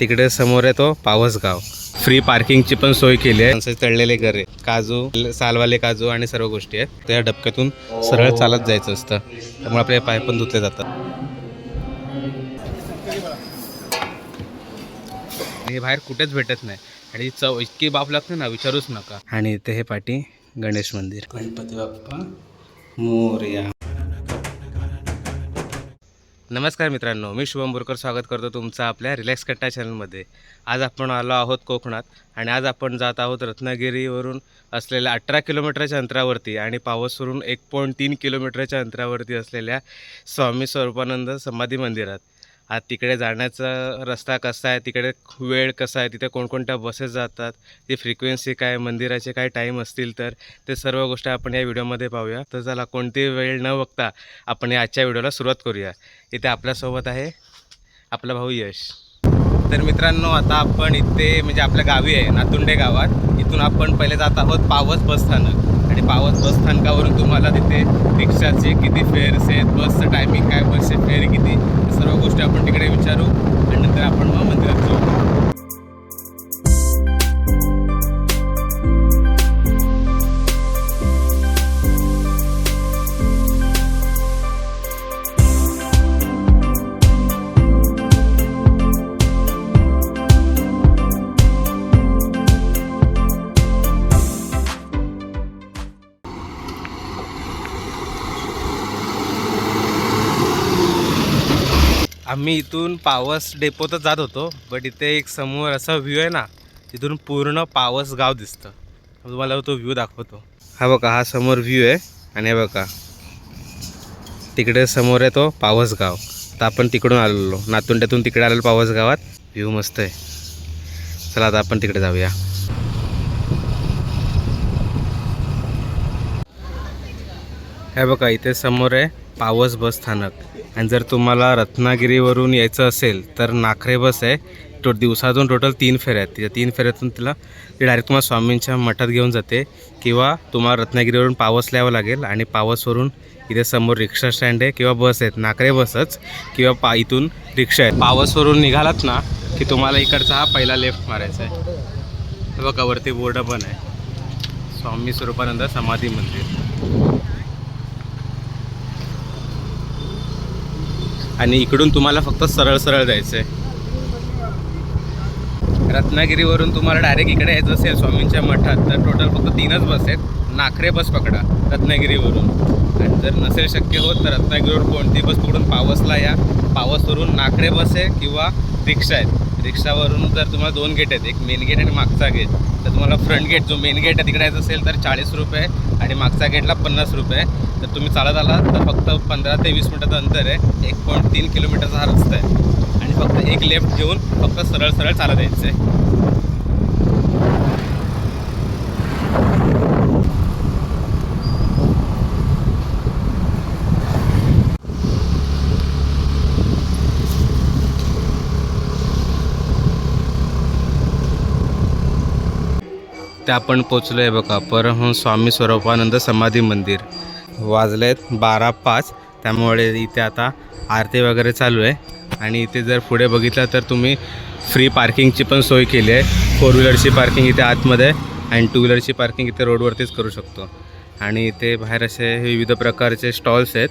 तिकडे समोर आहे तो पावसगाव फ्री पार्किंगची पण सोय केली आहे. तळलेले घर घरे काजू सालवाले काजू आणि सर्व गोष्टी आहेत. त्या डबक्यातून सरळ चालत जायचं असतं. त्यामुळे आपले पाय पण धुतले जातात. आणि हे बाहेर कुठेच भेटत नाही. आणि चव इतकी बाप लागते ना विचारूच नका. आणि इथे हे पाठी गणेश मंदिर. गणपती बाप्पा मोरया. नमस्कार मित्रांनो मी शुभम बोरकर स्वागत करतो तुमचं आपल्या रिलॅक्स कट्टा चॅनलमध्ये. आज आपण आलो आहोत कोकणात आणि आज आपण जात आहोत रत्नागिरीवरून असलेल्या अठरा किलोमीटरच्या अंतरावरती आणि पावसवरून एक पॉईंट तीन किलोमीटरच्या अंतरावरती असलेल्या स्वामी स्वरूपानंद समाधी मंदिरात. आज तिकडे जाण्याचा रस्ता कसा आहे? तिकडे वेळ कसा आहे? तिथे कोणकोणत्या बसेस जातात? ती फ्रिक्वेन्सी काय? मंदिराचे काय टाईम असतील तर? ते सर्व गोष्टी आपण या व्हिडिओमध्ये पाहूया. तर चला कोणती वेळ न बघता आपण या आजच्या व्हिडिओला सुरुवात करूया. इथे आपल्यासोबत आहे आपला भाऊ यश. तर मित्रांनो आता आपण इथे म्हणजे आपल्या गावी आहे नातुंडे गावात. इथून आपण पहिले जात आहोत पावस बसस्थानक आणि पावस बस स्थानकावरून तुम्हाला तिथे रिक्षाचे किती फेअर्स आहेत बसचं टायमिंग काय बसचे फेअर किती सर्व गोष्टी आपण तिकडे विचारू. आणि नंतर आपण मग मंदिरात जाऊ. आम्ही इथून पावस डेपोतच जात होतो बट इथे एक समोर असा व्ह्यू आहे ना तिथून पूर्ण पावस गाव दिसतं. तुम्हाला तो व्ह्यू दाखवतो. हा बघा हा समोर व्ह्यू आहे आणि हे बघा. तिकडे समोर आहे तो पावस गाव. तर आपण तिकडून आलेलो. नातुंड्यातून तिकडे आलेलो पावस गावात. व्ह्यू मस्त आहे. चला आता आपण तिकडे जाऊया. हे बघा इथे समोर आहे पावस बस स्थानक. आणि जर तुम्हाला रत्नागिरीवरून यायचं असेल तर नाखरे बस आहे. तो दिवसातून टोटल तीन फेऱ्या आहेत. तिच्या तीन फेऱ्यातून तिला ती डायरेक्ट तुम्हाला स्वामींच्या मठात घेऊन जाते किंवा तुम्हाला रत्नागिरीवरून पावस यावं लागेल आणि पावसवरून इथे समोर रिक्षा स्टँड आहे किंवा बस आहेत. नाकरे बसच किंवा पा इथून रिक्षा आहेत. पावसवरून निघालात ना की तुम्हाला इकडचा हा पहिला लेफ्ट मारायचा आहे. बघा वरती बोर्ड पण आहे. स्वामी स्वरूपानंद समाधी मंदिर. आणि इकडून तुम्हाला फक्त सरळ सरळ जायचं आहे रत्नागिरीवरून तुम्हाला डायरेक्ट इकडे यायचं असेल स्वामींच्या मठात तर टोटल फक्त तीनच बस आहेत. नाखरे बस पकडा रत्नागिरीवरून. आणि जर नसेल शक्य होत तर रत्नागिरीवरून कोणती बस पकडून पावसला या. पावसवरून नाखरे बस आहे किंवा रिक्षा आहेत. रिक्षावरून जर तुम्हाला दोन गेट आहेत एक मेन गेट आणि मागचा गेट तर तुम्हाला फ्रंट गेट जो मेन गेट आहे तिकडे यायचं असेल तर चाळीस रुपये आणि मागचा गेटला पन्नास रुपये. तर तुम्ही चालत आला तर फक्त पंधरा ते वीस मिनटाचं अंतर आहे. एक पॉईंट तीन किलोमीटरचा हा रस्ता आहे. आणि फक्त एक लेफ्ट घेऊन फक्त सरळ सरळ चालत यायचं आहे ते आपण पोचलो आहे बघा परमहंस स्वामी स्वरूपानंद समाधी मंदिर. वाजले आहेत बारा पाच त्यामुळे इथे आता आरती वगैरे चालू आहे. आणि इथे जर पुढे बघितलं तर तुम्ही फ्री पार्किंगची पण सोय केली आहे. फोर व्हीलरची पार्किंग इथे आतमध्ये आणि टू व्हीलरची पार्किंग इथे रोडवरतीच करू शकतो. आणि इथे बाहेर असे विविध प्रकारचे स्टॉल्स आहेत.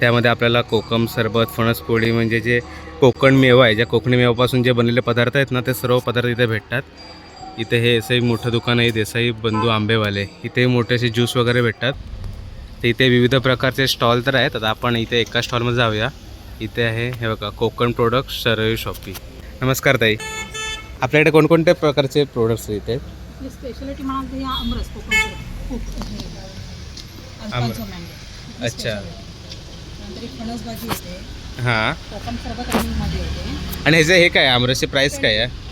त्यामध्ये आपल्याला कोकम सरबत फणसपोळी म्हणजे जे कोकण मेवा आहे ज्या कोकणी मेवापासून जे बनलेले पदार्थ आहेत ना ते सर्व पदार्थ इथे भेटतात. इथे हे असं एक मोठं दुकान आहे देसाई बंधू आंबेवाले. इथे मोठे असे ज्यूस वगैरे भेटतात. तर इथे विविध प्रकारचे स्टॉल तर आहेत. आता आपण इथे एका स्टॉलमध्ये जाऊया. इथे आहे हे बघा कोकण प्रोडक्ट सरळ शॉपी. नमस्कार ताई. आपल्याकडे कोणकोणत्या प्रकारचे प्रोडक्ट्स इथे? स्पेशालिटी अच्छा. हां. आणि ह्याचं हे काय? आमरसची प्राईस काय आहे?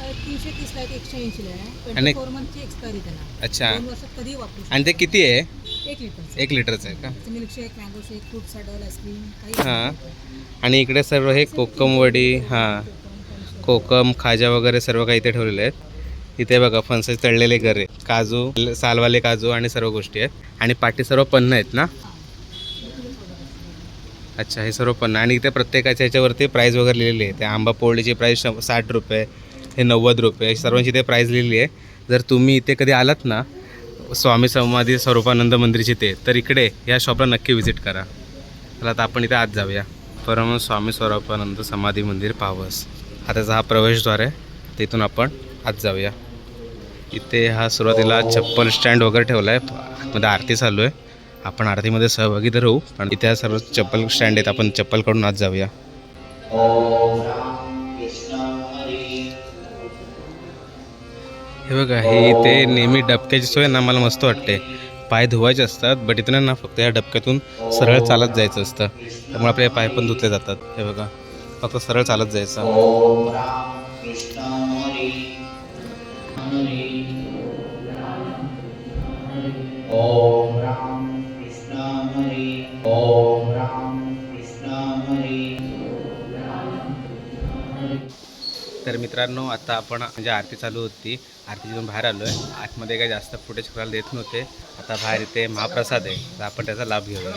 तीसला एकशे ऐंशीला आहे. आणि- ट्वेंटी फोर मंथची एक्सपायरी त्याला अच्छा. दोन वर्षात कधी वापरू शकतो. आणि ते किती आहे? एक लिटरचं. एक लिटरचं आहे का? त्याचं मिल्कशेक मँगो शेक फ्रूट सॅडल आईस्क्रीम काही हां. आणि इकडे सर्व हे कोकम वडी हां. कोकम खाजा वगैरे सर्व काही इथे ठेवलेले आहेत. इथे बघा फणसाचे तळलेले गरे काजू सालवाले काजू आणि सर्व गोष्टी आहेत. आणि पाठी सर्व पन्न आहेत ना? अच्छा हे सर्व पन्न आणि इथे प्रत्येकाच्या ह्याच्यावरती प्राईस वगैरे लिहिलेली आहे. त्या आंबा पोळीची प्राईस साठ रुपये हे नव्वद रुपये. सर्वांची इथे प्राईस लिहिली आहे. जर तुम्ही इथे कधी आलात ना स्वामी समाधी स्वरूपानंद मंदिरची ते तर इकडे या शॉपला नक्की व्हिजिट करा. तर आता आपण इथे आत जाऊया. परम स्वामी स्वरूपानंद समाधी मंदिर पावस. हा त्याचा हा प्रवेशद्वार आहे. तिथून आपण आत जाऊया. इथे हा सुरुवातीला चप्पल स्टँड वगैरे ठेवला आहे मध्ये आरती चालू आहे. आपण आरतीमध्ये सहभागी तर होऊ पण इथे हा सर्व चप्पल स्टँड आहेत. आपण चप्पल काढून आत जाऊया. हे बघा हे इथे नेहमी डबक्याची सोय ना मला मस्त वाटते. पाय धुवायचे असतात बट इथं ना फक्त या डबक्यातून सरळ चालत जायचं असतं. त्यामुळे आपले पाय पण धुतले जातात. हे बघा फक्त सरळ चालत जायचं. तर मित्रांनो आता आपण म्हणजे आरती चालू होती. आरतीतून बाहेर आलो आहे आतमध्ये काही जास्त फुटेज करायला देत नव्हते. आता बाहेर इथे महाप्रसाद आहे. तर आपण त्याचा लाभ घेऊया.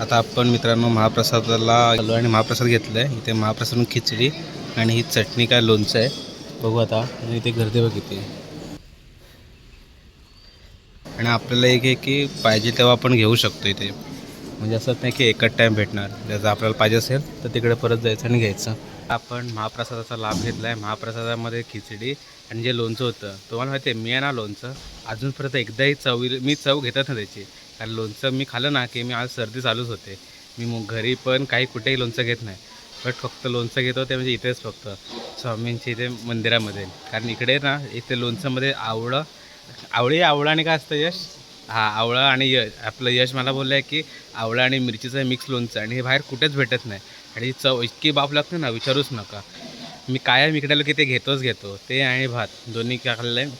आता आपण मित्रांनो महाप्रसादाला आलो आणि महाप्रसाद घेतला आहे इथे महाप्रसाद खिचडी आणि ही चटणी काय लोणचं आहे. बघू आता. आणि इथे गर्दी बघितली. आणि आपल्याला एक आहे की पाहिजे तेव्हा आपण घेऊ शकतो इथे. म्हणजे असं नाही की एकच टाईम भेटणार. जर आपल्याला पाहिजे असेल तर तिकडे परत जायचं आणि घ्यायचं. आपण महाप्रसादाचा लाभ घेतला आहे महाप्रसादामध्ये खिचडी आणि जे लोणचं होतं तुम्हाला माहिती आहे मी आहे ना लोणचं. अजूनपर्यंत एकदाही चव मी चव घेतच ना त्याची. कारण लोणचं मी खाल्लं ना की मी आज सर्दी चालूच होते. मी मग घरी पण काही कुठेही लोणचं घेत नाही. बट फक्त लोणचं घेतो ते म्हणजे इथेच फक्त. स्वामींच्या इथे मंदिरामध्ये. कारण इकडे ना इथे लोणचंमध्ये आवळं आवळी आवळं आणि काय असतं यश? हा आवळं आणि यश आपलं यश मला बोललं आहे की आवळं आणि मिरचीचं मिक्स लोणचं आणि हे बाहेर कुठेच भेटत नाही. आणि चव इतकी बाप लागते ना विचारूच नका. मी काय इकडे की ते घेतोच घेतो. ते आणि भात दोन्ही काय खाल्लं. आहे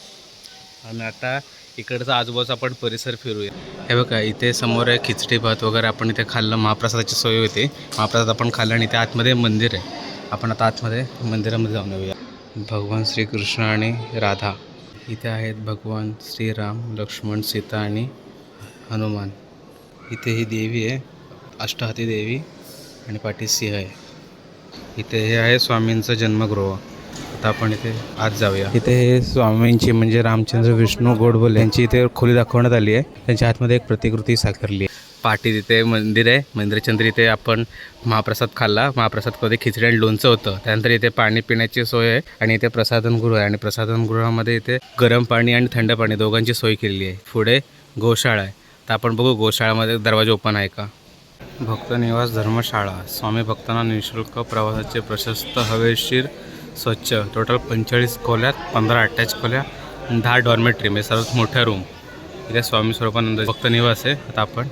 आणि आता इकडचा आजूबाजूचा आपण परिसर फिरूया. हे बघा इथे समोर आहे खिचडी भात वगैरे आपण इथे खाल्लं. महाप्रसादाची सोय होती. महाप्रसाद आपण खाल्लं आणि इथे आतमध्ये मंदिर आहे. आपण आता आतमध्ये मंदिरामध्ये जाऊन येऊया. भगवान श्रीकृष्ण आणि राधा. इथे आहेत भगवान श्रीराम लक्ष्मण सीता आणि हनुमान. इथे ही देवी आहे अष्टहाती देवी आणि पाठी सिंह आहे. इथे हे आहे स्वामींचं जन्मगृह. आता आपण इथे आज जाऊया. इथे हे स्वामींची म्हणजे रामचंद्र विष्णू गोडबोले यांची इथे खोली दाखवण्यात आली आहे. त्यांच्या हातमध्ये एक प्रतिकृती साकारली आहे. पाठी तिथे मंदिर आहे. मंदिराच्या नंतर इथे आपण महाप्रसाद खाल्ला. महाप्रसादमध्ये खिचडी आणि लोणचं होतं. त्यानंतर इथे पाणी पिण्याची सोय आहे आणि इथे प्रसाधनगृह आहे. आणि प्रसाधनगृहामध्ये इथे गरम पाणी आणि थंड पाणी दोघांची सोय केलेली आहे. पुढे गोशाळा आहे. तर आपण बघू गोशाळामध्ये दरवाजा ओपन आहे का? भक्त निवास धर्मशाळा. स्वामी भक्तांना निशुल्क प्रवासाचे प्रशस्त हवेशीर स्वच्छ. टोटल पंचेचाळीस खोल्यात पंधरा अठ्ठावीस खोल्या दहा डॉर्मेटरी म्हणजे सर्वात मोठ्या रूम इथे स्वामी स्वरूपानंद भक्त निवास आहे. आता आपण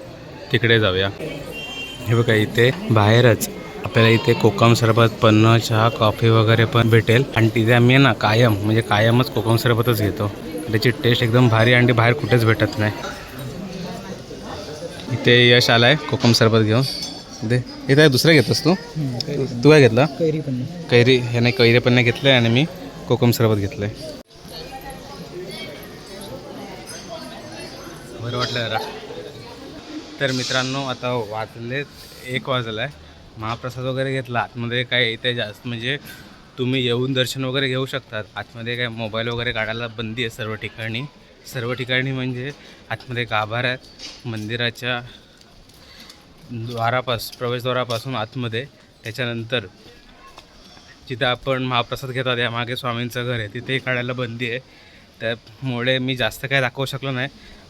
तिकडे जाऊया. हे बघा इथे बाहेरच आपल्याला इथे कोकम सरबत पन्न चहा कॉफी वगैरे पण भेटेल. आणि तिथे आम्ही आहे ना कायम म्हणजे कायमच कोकम सरबतच घेतो. त्याची टेस्ट एकदम भारी आणि बाहेर कुठेच भेटत नाही. इथे यश आलाय कोकम सरबत घेऊन. दे इथे दुसरं घेतोस तू? तू काय घेतला? कैरी पण कैरी हे नाही कैरी पण नाही घेतलं आणि मी कोकम सरबत घेतलं आहे बरं वाटलं जरा. तर मित्रांनो आता वाचले एक वाजला आहे महाप्रसाद वगैरे घेतला. आतमध्ये काय इथे जास्त म्हणजे तुम्ही येऊन दर्शन वगैरे घेऊ शकतात. आतमध्ये काय मोबाईल वगैरे काढायला बंदी आहे सर्व ठिकाणी. सर्व ठिकाणी म्हणजे आतमध्ये गाभार आहेत मंदिराच्या द्वारापास प्रवेशद्वारापासून आतमध्ये. त्याच्यानंतर जिथं आपण महाप्रसाद घेतात या मागे स्वामींचं घर आहे. तिथेही काढायला बंदी आहे. त्यामुळे मी जास्त काय दाखवू शकलो नाही.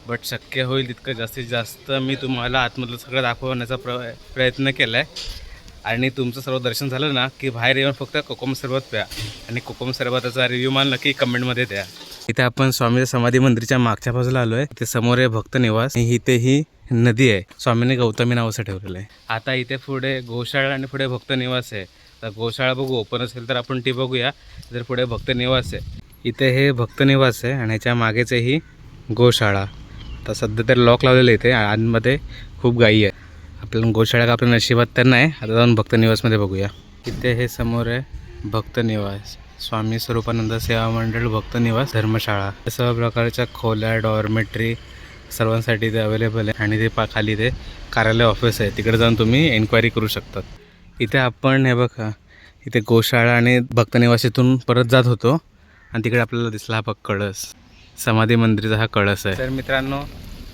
बट शक्य होईल तितकं जास्तीत जास्त मी तुम्हाला आतमधलं सगळं दाखवण्याचा प्र प्रयत्न केला आहे आणि तुमचं सर्व दर्शन झालं ना की बाहेर येऊन फक्त कोकम सरबत प्या. आणि कोकम सरबताचा रिव्ह्यू मला नक्की कमेंटमध्ये द्या. इथे आपण स्वामी समाधी मंदिरच्या मागच्या बाजूला आलो आहे इथे समोर आहे भक्त निवास. इथे ही नदी आहे. स्वामींनी गौतमी नावाचं ठेवलेलं आहे. आता इथे पुढे गोशाळा आणि पुढे भक्त निवास आहे. तर गोशाळा बघू ओपन असेल तर आपण ती बघूया. तर पुढे भक्त निवास आहे. इथे हे भक्त निवास आहे आणि ह्याच्या मागेच ही गोशाळा. आता सध्या तर लॉक लावलेलं आहे इथे आतमध्ये खूप गायी आहे आपल्याला गोशाळा आपल्या नशिबात तर नाही. आता जाऊन भक्त निवासमध्ये बघूया. इथे हे समोर आहे भक्त निवास. स्वामी स्वरूपानंद सेवा मंडळ भक्त निवास धर्मशाळा. सर्व प्रकारच्या खोल्या डॉर्मेटरी सर्वांसाठी इथे अवेलेबल आहे. आणि ते पा खाली ते कार्यालय ऑफिस आहे. तिकडे जाऊन तुम्ही एन्क्वायरी करू शकतात. इथे आपण हे बघा. इथे गोशाळा आणि भक्तनिवासीतून परत जात होतो. आणि तिकडे आपल्याला दिसला हा बघ कळस. समाधी मंदिराचा हा कळस आहे. तर मित्रांनो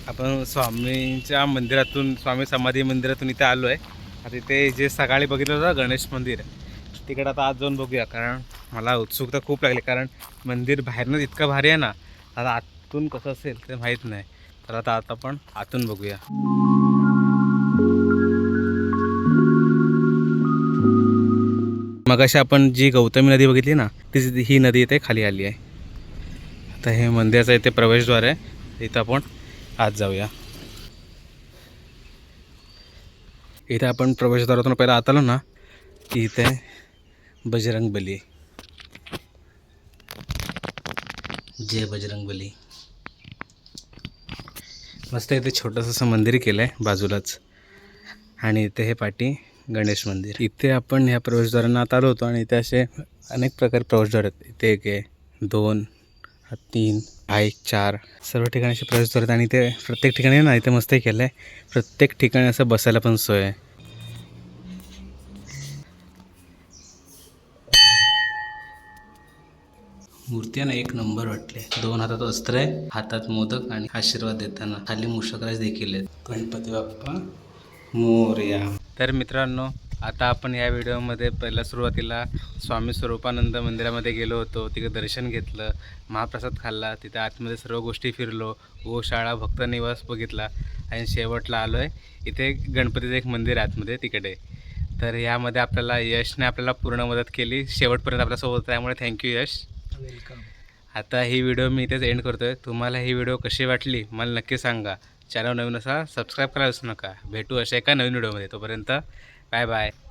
आपण स्वामींच्या मंदिरातून स्वामी समाधी मंदिरातून इथे आलो आहे. आता इथे जे सकाळी बघितलं होतं गणेश मंदिर तिकडे आता आज जाऊन बघूया कारण मला उत्सुकता खूप लागली कारण मंदिर बाहेरनं इतकं भारी आहे ना आता आतून कसं असेल ते माहीत नाही. तर आता आता आपण आतून बघूया. मग अशी आपण जी गौतमी नदी बघितली ना ती ही नदी इथे खाली आली आहे. आता हे मंदिराचं इथे प्रवेशद्वार आहे. इथं आपण आत जाऊया. इथे आपण प्रवेशद्वारातून पहिला आत आलो ना की इथे बजरंग बली. जय बजरंग बली. मस्त इथे छोटंसं असं मंदिर केलं आहे बाजूलाच. आणि इथे हे पाठी गणेश मंदिर. इथे आपण ह्या प्रवेशद्वारांना आता आलो होतो आणि इथे असे अनेक प्रकार प्रवेशद्वार आहेत. इथे एक आहे दोन तीन हा एक चार. सर्व ठिकाणी असे प्रवेशद्वार आहेत आणि ते प्रत्येक ठिकाणी ना इथे मस्त केलं आहे प्रत्येक ठिकाणी असं बसायला पण सोय आहे. मूर्ती आहे ना एक नंबर वाटले. दोन हातात अस्त्र आहे हातात मोदक आणि आशीर्वाद देताना खाली मुशकराज देखील आहेत. गणपती बाप्पा मोरया. तर मित्रांनो आता आपण या व्हिडिओमध्ये पहिल्या सुरुवातीला स्वामी स्वरूपानंद मंदिरामध्ये गेलो होतो. तिकडे दर्शन घेतलं महाप्रसाद खाल्ला. तिथे आतमध्ये सर्व गोष्टी फिरलो. गोशाळा भक्त निवास बघितला. आणि शेवटला आलो आहे इथे गणपतीचं एक मंदिर आहे आतमध्ये तिकडे. तर यामध्ये आपल्याला यशने आपल्याला पूर्ण मदत केली. शेवटपर्यंत आपल्यासोबत त्यामुळे थँक्यू यश. वेलकम आता ही व्हिडिओ मी इथेच एंड करतोय. तुम्हाला ही व्हिडिओ कशी वाटली मला नक्की सांगा. चॅनल नवीन असा सबस्क्राईब करायला विसरू नका. भेटू अशा एका नवीन व्हिडिओमध्ये. तोपर्यंत 拜拜。